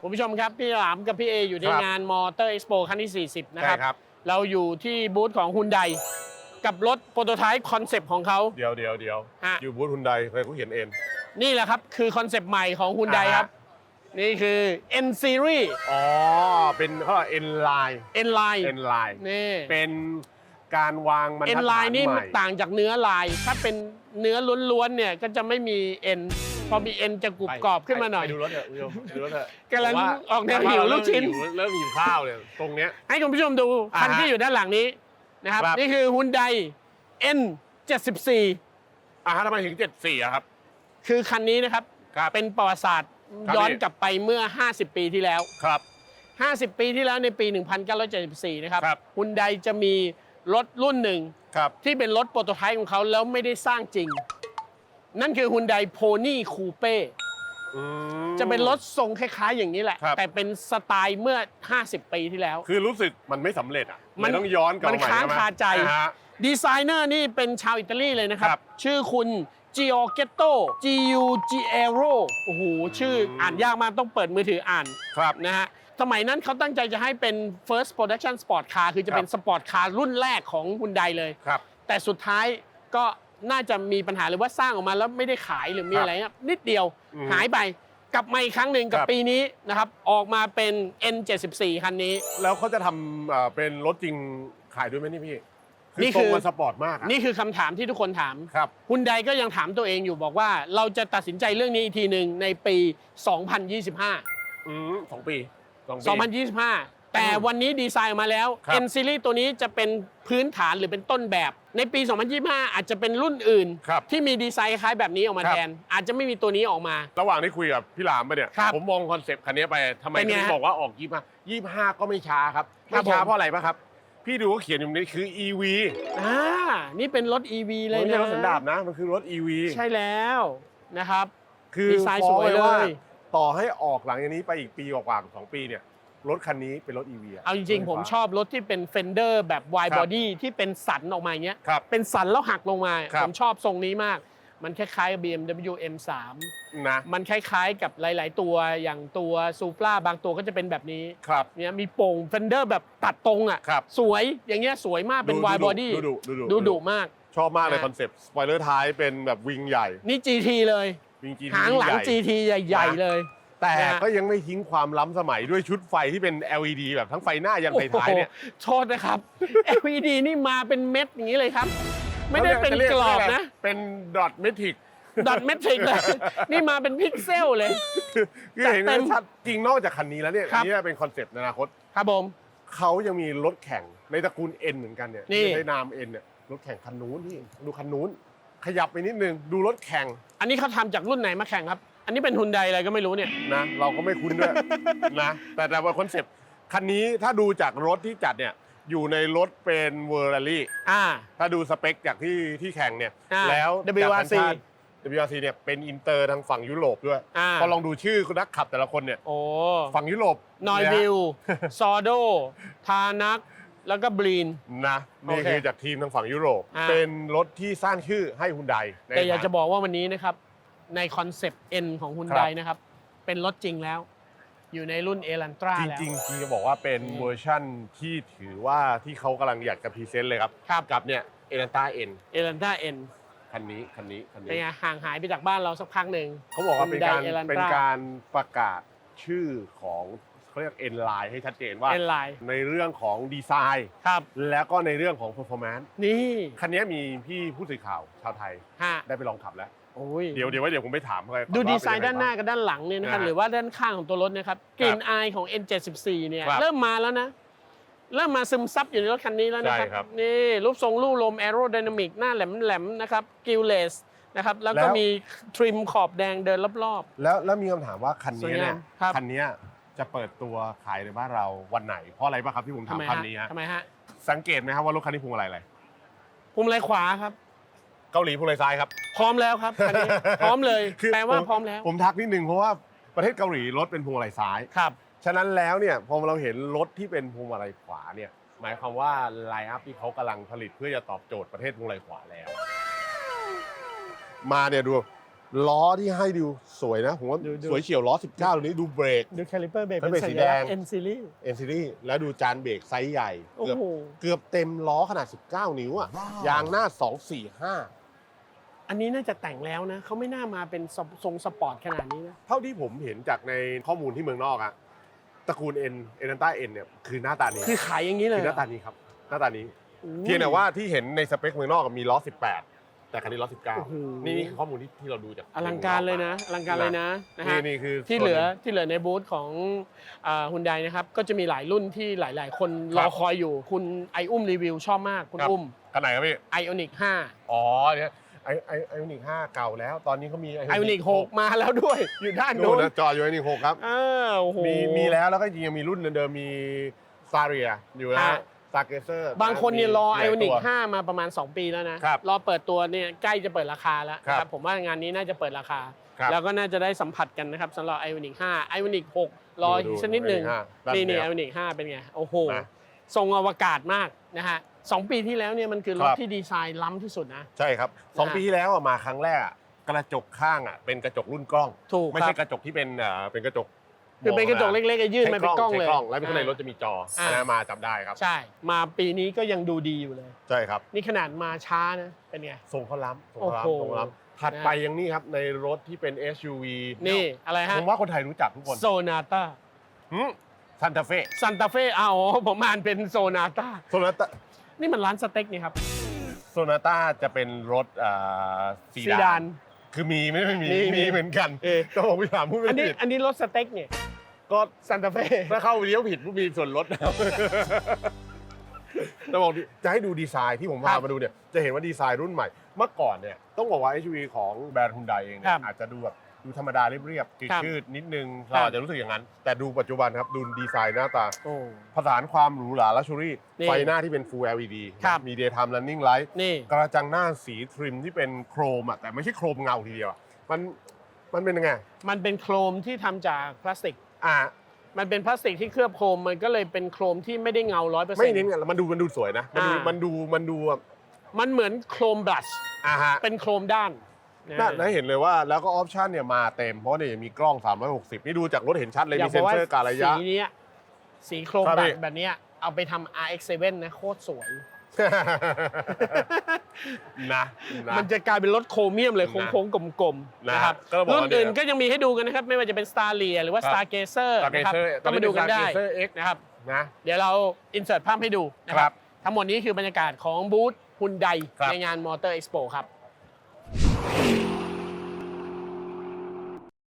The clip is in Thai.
คุณผู้ชมครับ พี่หลามกับพี่เออยู่ในครับ งานมอเตอร์เอ็กซ์โปครั้งที่ 40 นะใช่ครับ ครับ เราอยู่ที่บูธของฮุนไดกับรถโปรโตไทป์คอนเซปต์ของเขา เดี๋ยวเดี๋ยวเดี๋ยวฮะ อยู่บูธฮุนไดเคยกูเห็นเอ็น นี่แหละครับ คือคอนเซปต์ใหม่ของฮุนไดอ่าฮะ ครับ นี่คือ N Series อ๋อ เป็นเขาเรียกเอ็นไลน์ N Line เอ็นไลน์ นี่ เป็นการวางบรรทั N ดฐาน Line นี่ใหม่ ต่างจากเนื้อลาย ถ้าเป็นเนื้อล้วนๆเนี่ยก็จะไม่มี N พอมี N จะกรุบกรอบขึ้นมาหน่อย ไปดูรถเถอะคุณผู้ชมไปดูรถเถอะกำลังผมว่าออกแนวหิวลูกชิ้นเริ่มหิวเริ่มหิวข้าวเลยตรงเนี้ย ให้คุณผู้ชมดูอ่าฮะคันที่อยู่ด้านหลังนี้นะครับครับนี่คือฮุนได N 74อะฮะทำไมถึง 74อะครับ คือคันนี้นะครับครับเป็นประวัติศาสตร์ครับย้อนพี่กลับไปเมื่อ 50 ปีที่แล้วครับ 50 ปีที่แล้วในปี 1974 นะครับครับฮุนไดจะมีรถรุ่นหนึ่งครับที่เป็นรถโปรโตไทป์ของเขาแล้วไม่ได้สร้างจริง นั่นคือฮุนไดโพนี่คูเป้อืม จะเป็นรถทรงคล้ายๆอย่างนี้แหละ ครับ แต่เป็นสไตล์เมื่อ 50 ปีที่แล้ว คือรู้สึกมันไม่สำเร็จอะมันเลยต้องย้อนกลับมันมาใหม่ค้างช่ไหคาใจ อ่ฮะ ดีไซเนอร์นี่เป็นชาวอิตาลีเลยนะครับ ครับชื่อคุณ Giorgetto G U G E R O โอ้โห ชื่ออืม อ่านยากมากต้องเปิดมือถืออ่านครับ นะฮะ สมัยนั้นเขาตั้งใจจะให้เป็น first production sport car คือจะเป็นครับ สปอร์ตคาร์รุ่นแรกของฮุนไดเลย ครับ แต่สุดท้ายก็ น่าจะมีปัญหาหรือว่าสร้างออกมาแล้วไม่ได้ขายหรือมีครับอะไรเงี้ยนิดเดียวอืมหายไปกลับมาอีกครั้งหนึ่งกับครับ ปีนี้นะครับออกมาเป็น N74 คันนี้ แล้วเขาจะทำเอ่อเป็นรถจริงขายด้วยไหมนี่พี่นี่คือคือ ทรงมันสปอร์ตมากอะนี่คือคำถามที่ทุกคนถาม ครับ ฮุนไดก็ยังถามตัวเองอยู่บอกว่าเราจะตัดสินใจเรื่องนี้อีกทีหนึ่งในปี 2025 อืมสองปีสองปี 2025แต่วันนี้ดีไซน์ออกมาแล้ว ครับ N Series ตัวนี้จะเป็นพื้นฐานหรือเป็นต้นแบบ ในปี 2025 อาจจะเป็นรุ่นอื่น ครับ ที่มีดีไซน์คล้ายแบบนี้ออกมาครับ แทน อาจจะไม่มีตัวนี้ออกมา ระหว่างที่คุยกับพี่หลามไปเนี่ยครับผมมองคอนเซปต์คันนี้ไปทำไมเป็นไงถึงฮะบอกว่าออกยี่ห้ายี่ห้าก็ไม่ช้าครับครัไม่บช้าผม เพราะอะไรป่ะครับ พี่ดูว่าเขียนอยู่นี้คือ EV อ่านี่เป็นรถ EV เลยไม่ใช่นะรถสันดาปนะมันคือรถ EV ใช่แล้วนะครับ คือดีไซน์สวยฟ้องไาเลยต่อให้ออกหลังจากนี้ไปอีกปีกว่าๆสองปีเนี่ย รถคันนี้เป็นรถ EV ะเอาจริงๆ ผมชอบรถที่เป็น Fender แบบ wide ครับ body ที่เป็นสันออกมาอย่างเงี้ย ครับ เป็นสันแล้วหักลงมา ครับ ผมชอบทรงนี้มาก มันคล้ายๆกับ BMW M3 นะ มันคล้ายๆกับหลาย ๆ ตัวอย่างตัวซูปราบางตัวก็จะเป็นแบบนี้ครับ เนี่ยมีโป่ง Fender แบบตัดตรงอะ ครับ สวยอย่างเงี้ยสวยมากเป็นดู wide ดู body ดูดูดูดุมาก ชอบมากเลยนะ คอนเซปต์สปอยเลอร์ท้ายเป็นแบบวิงใหญ่ นี่ GT เลย วิง GT หางหลังใญ่ GT ใหญ่นะๆเลย แต่นะฮะก็ยังไม่ทิ้งความล้ำสมัยด้วยชุดไฟที่เป็น LED แบบทั้งไฟหน้ายันไฟท้ายเนี่ยโอ้โหโทษนะครับ LED นี่มาเป็นเม็ดอย่างนี้เลยครับ ไม่ได้เป็นขารียกรอบเรียนะ เป็นดอทเมทิกดอทเมทริกเลยนี่มาเป็นพิกเซลเลยคือเห็นจัดเต็มชัดจริงนอกจากคันนี้แล้วเนี่ยครับอันนี่เป็นคอนเซปต์ในอนาคต ครับผมเขายังมีรถแข่งในตระกูล N เหมือนกันเนี่ยนี่ที่ได้นาม N เนี่ยรถแข่งคันนู้นพี่ดูคันนู้น ขยับไปนิดนึงดูรถแข่ง อันนี้เขาทำจากรุ่นไหนมาแข่งครับ อันนี้เป็นฮุนไดอะไรก็ไม่รู้เนี่ย นะเราก็ไม่คุ้นด้วย นะแต่แต่ว่าคอนเซปต์คันนี้ถ้าดูจากรถที่จัดเนี่ยอยู่ในรถเป็นเวอร์รารี่อ่า ถ้าดูสเปคจากที่ที่แข่งเนี่ย อ่าแล้ว WRC จากสัญชาติ WRC เนี่ยเป็นอินเตอร์ทางฝั่งยุโรปด้วยอ่า พอลองดูชื่อนักขับแต่ละคนเนี่ยโอ้ฝั่งยุโรปนอยเะวิลซอโด ทานัก แล้วก็บลีน นะนี่โอเคคือจากทีมทางฝั่งยุโรป อ่า เป็นรถที่สร้างชื่อให้ฮุนไดแต่อยากจะบอกว่าวันนี้นะครับ ในคอนเซปต์ N ของฮุนไดนะครับ เป็นรถจริงแล้ว อยู่ในรุ่นเอลันตราจแล้วริงๆจริงจะบอกว่าเป็นนี่เวอร์ชั่นที่ถือว่าที่เขากำลังอยากจะพรีเซนต์เลยครับครับ กับเนี่ยเอลันต้าเอ็นเอลันตรา N คันนี้คันนี้คันเป็นนี้ไงห่างหายไปจากบ้านเราสักพักหนึ่ง เขาบอกว่าเป็นการ Hyundai Elantra เป็นการประกาศชื่อของเขาเรียกเอ็นไลน์ให้ชัดเจนว่า N line ในเรื่องของดีไซน์ ครับ แล้วก็ในเรื่องของ performance นี่คันนี้มีพี่ผู้สื่อข่าวชาวไทยฮะได้ไปลองขับแล้ว โอ้ยเดี๋ยวเดี๋ยวไว้เดี๋ยวผมไปถามเขาเลยดูก่อดีว่ไซน์เป็ด้านหน้ายังไงบ้งกับด้านหลังเนี่ยนะครับนะฮะหรือว่าด้านข้างของตัวรถนะครับกลิ่นอายของ N74 เนี่ยครับเริ่มมาแล้วนะเริ่มมาซึมซับอยู่ในรถคันนี้แล้วนะคใช่รับครับนี่รูปทรงลู่ลมแอโร d y นามิกหน้าแหลมๆนะครับกิลเลสนะครับแล้วก็มีทริมขอบแดงเดินรอบแล้วแล้วมีคำถามว่าคันสวยนี้งามเนี่ยครับคันนี้จะเปิดตัวขายในบ้านเราวันไหน เพราะอะไรบ้างครับที่ผมๆถามทำไมคันฮะนี้ฮะทำไมฮะสังเกตไหมครับว่ารถคันนี้พวงมาลัยอะไรภูมิไรขวาครับ เกาหลีพวงมาลัยซ้ายครับ พร้อมแล้วครับคันนี้พร้อมเลย คือแปลว่าผมพร้อมแล้ว ผมทักนิดนึงเพราะว่าประเทศเกาหลีรถเป็นพวงมาลัยซ้าย ครับ ฉะนั้นแล้วเนี่ยพอเราเห็นรถที่เป็นพวงมาลัยขวาเนี่ยหมายความว่าไลน์อัพที่เขากำลังผลิตเพื่อจะตอบโจทย์ประเทศพวงมาลัยขวาแล้ว มาเนี่ยดูล้อที่ให้ดูสวยนะผมว่าดูดู สวยเฉียวล้อ 19ตัวนี้ดูเบรก ดูแคลิเปอร์เบรกแล้วเป็นเบรกสัสีญแดลักงษณ์ N series เอ็นซีรีแล้วดูจานเบรกไซส์ใหญ่ โอ้เกือบโห เกือบเต็มล้อขนาด 19 นิ้วอะยางหน้า 245 อันนี้น่าจะแต่งแล้วนะเขาไม่น่ามาเป็นทรงทรงสปอร์ตขนาดนี้นะเท่าที่ผมเห็นจากในข้อมูลที่เมืองนอกอะตระกูลเอ็นเอ็นต้าเอ็นเนี่ยคือหน้าตานี้คือขายอย่างนี้เลยคือหน้าตานี้ครับ หน้าตานี้เพียงแต่ว่าที่เห็นในสเปคเมืองนอกอะมีล้อ 18 แต่คันนี้ล้อโอ้โห19 นี่นี่คือข้อมูลที่ที่เราดูจากอลังการเลยนะอลังการเลยนะนะนี่ฮะนี่คือที่เหลือที่เหลือในบูธของฮุนไดนะครับก็จะมีหลายรุ่นที่หลาย ๆ คนรอคอยอยู่คุณไออุ้มรีวิวชอบมากคุณอุ้มคันไหนครับพี่ไอออนิกอ๋อเนี่ย ไอไอไออนิก5เก่าแล้ว ตอนนี้เขามี5ไอออนิก6มาแล้วด้วย อยู่ด้านนู่โน้นนนะจออยู่ไอนิก6ครับอ้าวโอ้โหมีมีแล้วแล้วก็จริงๆยังมีรุ่นเดิมๆมีซาเรียอยู่นะฮะซาเกเซอร์บางคนเนี่ยรอไอออนิกตัว5มาประมาณ 2 ปีแล้วนะครับรอเปิดตัวเนี่ยใกล้จะเปิดราคาแล้วครับนะครับผมว่างานนี้น่าจะเปิดราคาครับแล้วก็น่าจะได้สัมผัสกันนะครับสำหรับไอออนิก5ไอออนิก6รออีกสักนิดหนึ่งดูนี่นี่ด้าไอเดียวออนิก5เป็นไงโอ้โหนะทรงอวกาศมากนะฮะ สองปีที่แล้วเนี่ยมันคือรถครับ ที่ดีไซน์ล้ำที่สุดนะ ใช่ครับสองนะ ปีที่แล้วอะมาครั้งแรกอะกระจกข้างอะเป็นกระจกรุ่นกล้อง ถูกไม่ครัใช่บกระจกที่เป็นเอ่อเป็นกระจกคือเป็นกระจกเล็กๆอะยื่นมาเป็นกล้องเลย ใช้กล้องแล้วข้างในรถจะมีจออ่าอันนะมาจำได้ครับ ใช่ มาปีนี้ก็ยังดูดีอยู่เลย ใช่ครับนี่ขนาดมาช้านะเป็นไง ทรงเขาล้ำทรงเขาโอ้โห ล้ำทรงเขาล้ำถัดไปยังนี่ครับในรถที่เป็น SUV นี่อะไรฮะผมว่าคนไทยรู้จักทุกคนโซนาต้าซันตาเฟ่ซันตาเฟ่อ้าวอ๋อผมอ่านเป็นโซนาต้าโซนาต้า นี่มันร้านสเต็กนี่ครับ โซนาต้าจะเป็นรถอ่าซีซีดาดาน น คือมีไม่ไม่มีมีมีมีเหมือนกันเออ ต้องบอกพี่ถามพูดไม่อันนี้ผิดอันนี้รถสเต็กเนี่ยก็ซันตาเฟ่ถ้าเข้าเลี้ยวผิดผู้มีส่วนลดนะครับต้องบอกดิจะให้ดูดีไซน์ที่ผมพามาดูเนี่ยจะเห็นว่าดีไซน์รุ่นใหม่ เมื่อก่อนเนี่ยต้องบอกว่า SUV ของแบรนด์ฮุนไดเองเนี่ยอาจจะดูแบบ ดูธรรมดาเรียบๆครับชืดๆนิดนึงครับเราอาจจะรู้สึกอย่างนั้น แต่ดูปัจจุบันครับดูดีไซน์หน้าตาโอ้ ผสานความหรูหราลักชัวรี่นี่ไฟหน้าที่เป็น Full LED ครับมี Daytime Running Light นี่ กระจังหน้าสีทริมที่เป็นโครมอะแต่ไม่ใช่โครมเงาทีเดียวอะมันมันเป็นยังไงมันเป็นโครมที่ทำจากพลาสติก อ่ามันเป็นพลาสติกที่เคลือบโครมมันก็เลยเป็นโครมที่ไม่ได้เงาร้อยเปอร์เซ็นไม่ต์ เน้นกันมันดูมันดูสวยนะ มันดูอ่ามั มันดูมันดูแบบมันเหมือนโครมบลัชอ่าฮะเป็นโครมด้าน นะน่าน่าเห็นเลยว่าแล้วก็ออปชันเนี่ยมาเต็ม เพราะว่าเนี่ยมีกล้อง 360 นี่ดูจากรถเห็นชัดเลยอยามีกบเซ็อนกว่าเซอร์การระยะ สีเนี้ยสีโครมครับแบพี่บแบบเนี้ยเอาไปทำ RX7 นะโคตรสวย นะนะ มันจะกลายเป็นรถโครเมียมเลยนะโค้งๆกลมๆนะนะครับก็บอกว่ารุ่นอื่นเนี่ยก็ยังมีให้ดูกันนะครับ ไม่ว่าจะเป็น Star l e a หรือว่า ครับ Stargazer นะครับ Stargazer ก็มาดูกันได้ Stargazer X นะครับ นะ เดี๋ยวเราอินเสิร์ตภาพให้ดูนะคครัรับบ ทั้งหมดนี้คือบรรยากาศของบูธฮุนไดครับ ในงานมอเตอร์เอ็กซ์โปครับ Hmm.